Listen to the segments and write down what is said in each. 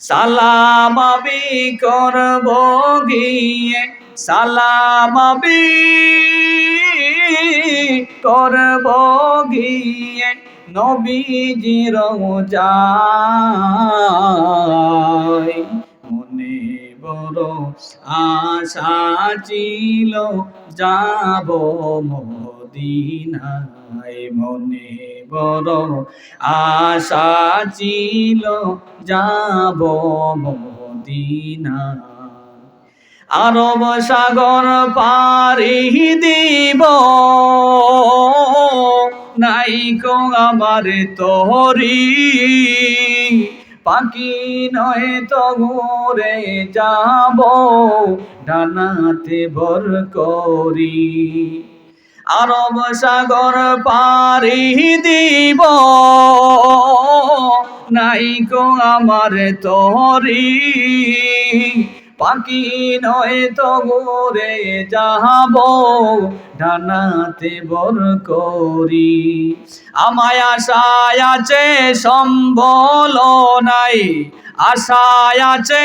সালাম আমি করব গিয়ে, সালাম আমি করব গিয়ে নবীজির যায় মনে বড় আশা ছিল, যাব মদিনায় মনে বড় আশা ছিল, যাব মদিনায় আরব সাগর পারি দিব, নাই কো আমার তোহরি। পাখি নয় তো ঘুরে যাব, ডানাতে ভর করি। আরব সাগর পারি দিব। নাই কো আমার তোহরি পাখি নয় তো ঘুরে যাব, ডানাতে বর করি। আমায় আশায় আছে, সম্বল নাই, আশায় আছে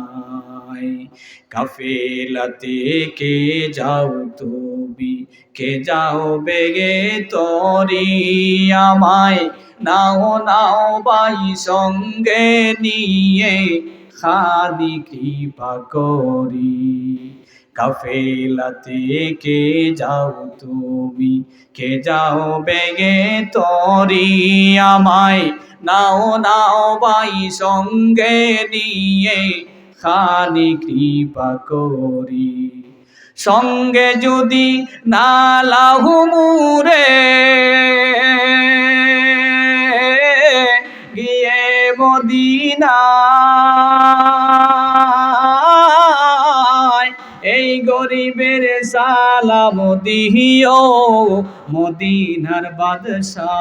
কাফেলাতে কে যাও তুমি? কে যাও বেগে তরি আমায়? নাও নাও বাই সঙ্গে নিয়ে খাদি কৃপা করি। কাফেলাতে কে যাও তুমি? কে যাও বেগে তরি আমায়? নাও নাও বাই সঙ্গে নিয়ে খানি কৃপা করি। সঙ্গে যদি না লাহু মুরে, গিয়ে মদিনা, এই গরিবের সালাম দিও মদিনার বাদশাহ।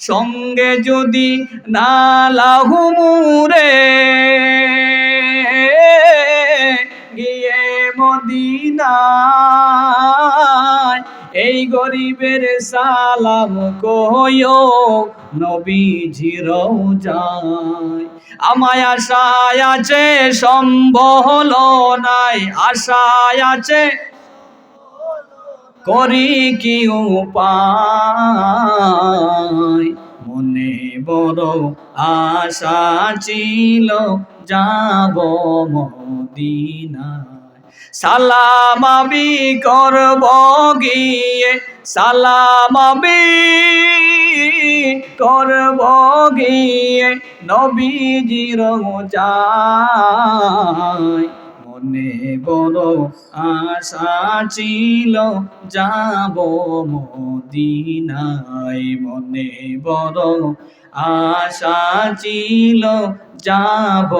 সঙ্গে যদি না লাহুমুরে গিয়ে মদিনায় এই গরিবের সালাম কয়ো নবীজির যায় আমায় আশায় আছে, সম্বল নাই, আশায় আছে করি কি উপায়? মনে বড় আশা ছিল, যাব মদিনায়। সালাম আমি করব গিয়ে, সালাম আমি করব গিয়ে, নবীজির যায় মনে বড় আশা ছিল, যাব মদিনায়। মনে বড় আশা ছিল, যাব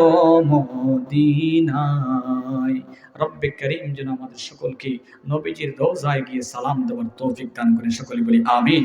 মদিনায়। রব্বে করিম যেন আমাদের সকলকে নবীজির রোজায় গিয়ে সালাম দেওয়ার তৌফিক দান করে সকলে বলি আমিন।